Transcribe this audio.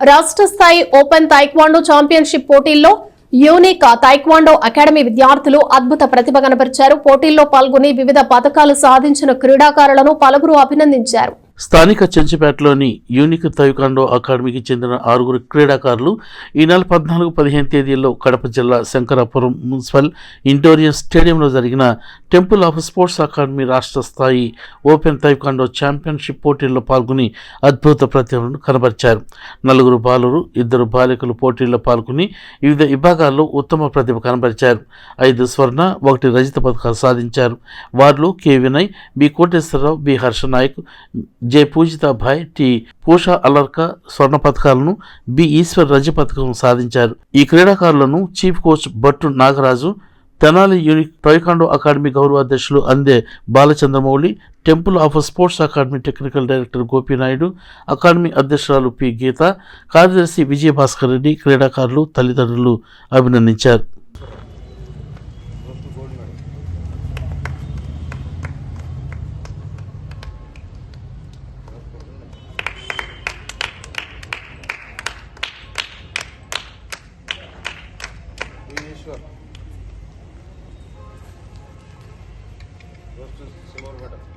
రాష్ట్ర స్థాయి open taekwondo championship పోటీల్లో యూనిక్ తైక్వాండో అకాడమీ విద్యార్థులు అద్భుత ప్రతిభ కనబరిచారు పోటీల్లో పాల్గొని వివిధ పథకాలు సాధించిన క్రీడాకారులను పలువురు అభినందించారు. స్థానిక చెంచుపేటలోని యూనిక్ తైకాండో అకాడమీకి చెందిన ఆరుగురు క్రీడాకారులు ఈ నెల పద్నాలుగు పదిహేను తేదీల్లో కడప జిల్లా శంకరాపురం మున్సిపల్ ఇండోరియన్ స్టేడియంలో జరిగిన టెంపుల్ ఆఫ్ స్పోర్ట్స్ అకాడమీ రాష్ట్ర స్థాయి ఓపెన్ తైకాండో ఛాంపియన్షిప్ పోటీల్లో పాల్గొని అద్భుత ప్రతిభను కనబరిచారు. నలుగురు బాలురు ఇద్దరు బాలికలు పోటీల్లో పాల్గొని వివిధ విభాగాల్లో ఉత్తమ ప్రతిభ కనబరిచారు. ఐదు స్వర్ణ ఒకటి రజిత పథకాలు సాధించారు. వారిలో K Vinay B Koteswararao B Harshanayak J Pujitabhai T Pusha Alarka స్వర్ణ పథకాలను బి ఈశ్వర్ రజ పథకం సాధించారు. ఈ క్రీడాకారులను chief coach Bhattu Nagaraju Tenali unique taekwondo academy గౌరవ అధ్యక్షులు Ande Balachandramouli temple of sports academy technical director Gopinaidu academy అధ్యక్షురాలు పి గీత కార్యదర్శి విజయభాస్కర్ రెడ్డి క్రీడాకారులు తల్లిదండ్రులు అభినందించారు. Sure. Just to Simon Madam.